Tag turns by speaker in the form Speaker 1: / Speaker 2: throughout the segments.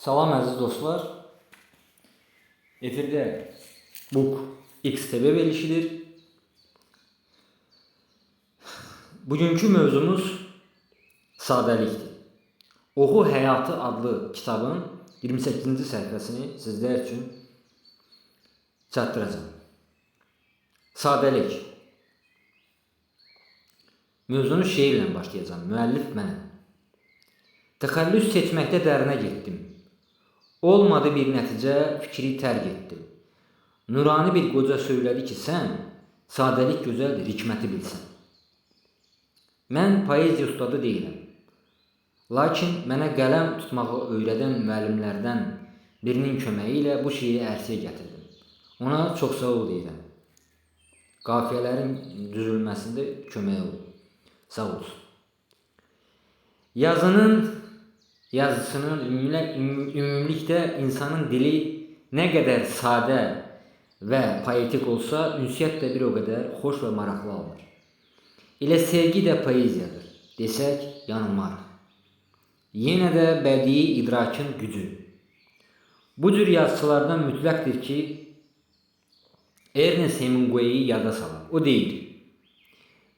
Speaker 1: Salam əziz dostlar. Efirdə Book XTB verilişidir. Bugünkü mövzumuz sadəlikdir. Oxu Həyatı adlı kitabın 28-ci səhifəsini sizlər üçün çatdıracağam. Sadəlik. Mövzunu şeirlə başlayacağam. Müəllif mənəm. Təxəllüs seçməkdə dərinə getdim. Olmadı bir nəticə, fikri tərk etdim. Nurani bir qoca söylədi ki, sən sadəlik gözəldir, hikməti bilsən. Mən poeziya ustadı deyiləm. Lakin mənə qələm tutmağı öyrədən müəllimlərdən birinin köməyi ilə bu şeiri ərsəyə gətirdim. Ona çox sağ ol deyirəm. Qafiyələrin düzülməsində kömək oldu. Sağ olsun. Yazının yazısının ümumlə- üm- ümumilikdə insanın dili nə qədər sadə və poetik olsa, ünsiyyət də bir o qədər xoş və maraqlı alınır. Elə sevgi də poeziyadır desək yanılmarıq. Yenə də bədii idrakın gücü. Bu cür yazıçılardan mütləqdir ki, Ernest Hemingway-i yada salın. O deyir: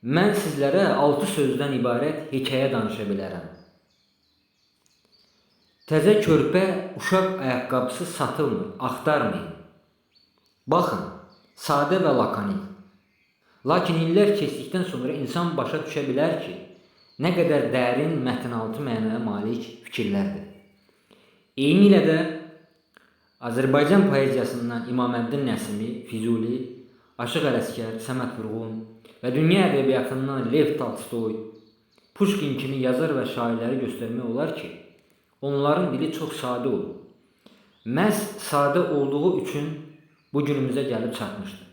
Speaker 1: Mən sizlərə 6 sözdən ibarət hekayə danışa bilərəm. Təzə körpə uşaq ayaqqabısı satılmır, axtarmayın. Baxın, sadə və lakanik. Lakin illər keçdikdən sonra insan başa düşə bilər ki, nə qədər dərin mətnaltı mənaya malik fikirlərdir. Eyni ilə də Azərbaycan poeziyasından İmaməddin Nəsimi, Füzuli, Aşıq Ələsgər, Səməd Vurğun və dünya ədəbiyyatından Lev Tolstoy, Pushkin kimi yazar və şairləri göstərmək olar ki, onların dili çox sadə olur. Məhz sadə olduğu üçün bu günümüzə gəlib çatmışdır.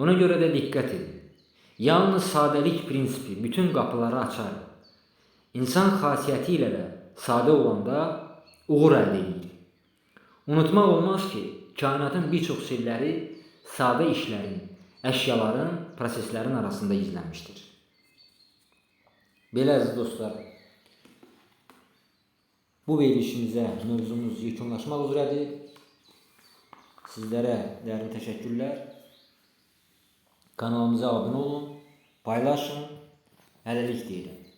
Speaker 1: Ona görə də diqqət edin. Yalnız sadəlik prinsipi bütün qapıları açar. İnsan xasiyyəti ilə də sadə olanda uğur əldə edir. Unutmaq olmaz ki, kainatın bir çox sirləri sadə işlərin, əşyaların, proseslərin arasında gizlənmişdir. Belə dostlar, bu verilişimizə mövzumuz yekunlaşmaq üzrədir. Sizlərə dərin təşəkkürlər. Kanalımıza abunə olun, paylaşın, hələlik deyirəm.